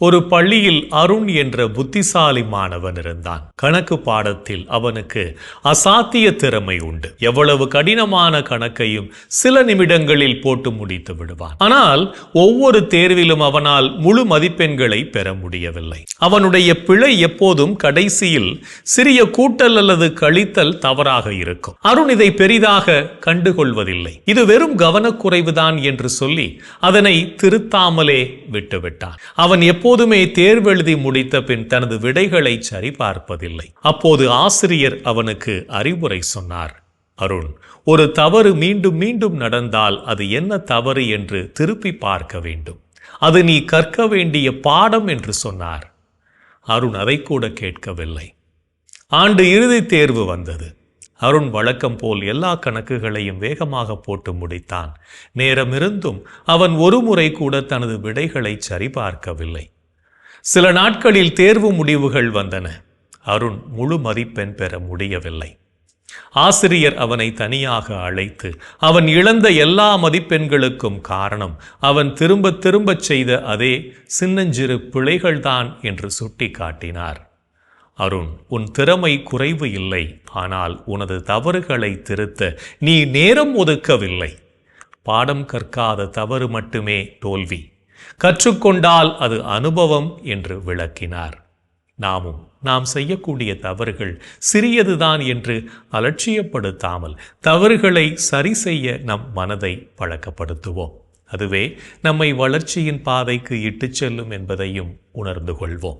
ஒரு பள்ளியில் அருண் என்ற புத்திசாலி மாணவன் இருந்தான். கணக்கு பாடத்தில் அவனுக்கு அசாத்திய திறமை உண்டு. எவ்வளவு கடினமான கணக்கையும் சில நிமிடங்களில் போட்டு முடித்து விடுவான். ஆனால் ஒவ்வொரு தேர்விலும் அவனால் முழு மதிப்பெண்களை பெற முடியவில்லை. அவனுடைய பிழை எப்போதும் கடைசியில் சிறிய கூட்டல் அல்லது கழித்தல் தவறாக இருக்கும். அருண் இதை பெரிதாக கண்டுகொள்வதில்லை. இது வெறும் கவனக்குறைவுதான் என்று சொல்லி அதனை திருத்தாமலே விட்டுவிட்டான். அவன் எப்போதுமே தேர்வெழுதி முடித்த பின் தனது விடைகளை சரிபார்ப்பதில்லை அப்போது ஆசிரியர் அவனுக்கு அறிவுரை சொன்னார். அருண் ஒரு தவறு மீண்டும் மீண்டும் நடந்தால் அது என்ன தவறு என்று திருப்பி பார்க்க வேண்டும். அது நீ கற்க வேண்டிய பாடம் என்று சொன்னார் அருண் அதை கூட கேட்கவில்லை. ஆண்டு இறுதித் தேர்வு வந்தது. அருண் வழக்கம் போல் எல்லா கணக்குகளையும் வேகமாக போட்டு முடித்தான். நேரமிருந்தும் அவன் ஒரு முறை கூட தனது விடைகளை சரிபார்க்கவில்லை சில நாட்களில் தேர்வு முடிவுகள் வந்தன. அருண் முழு மதிப்பெண் பெற முடியவில்லை. ஆசிரியர் அவனை தனியாக அழைத்து அவன் இழந்த எல்லா மதிப்பெண்களுக்கும் காரணம் அவன் திரும்ப திரும்பச் செய்த அதே சின்னஞ்சிறு பிழைகள்தான் என்று சுட்டிக்காட்டினார். அருண் உன் திறமை குறைவு இல்லை ஆனால் உனது தவறுகளை திருத்த நீ நேரம் ஒதுக்கவில்லை. பாடம் கற்காத தவறு மட்டுமே தோல்வி. கற்றுக்கொண்டால் அது அனுபவம் என்று விளக்கினார். நாமும் நாம் செய்யக்கூடிய தவறுகள் சிறியதுதான் என்று அலட்சியப்படுத்தாமல் தவறுகளை சரி செய்ய நம் மனதை பழக்கப்படுத்துவோம். அதுவே நம்மை வளர்ச்சியின் பாதைக்கு இட்டுச் செல்லும் என்பதையும் உணர்ந்து கொள்வோம்.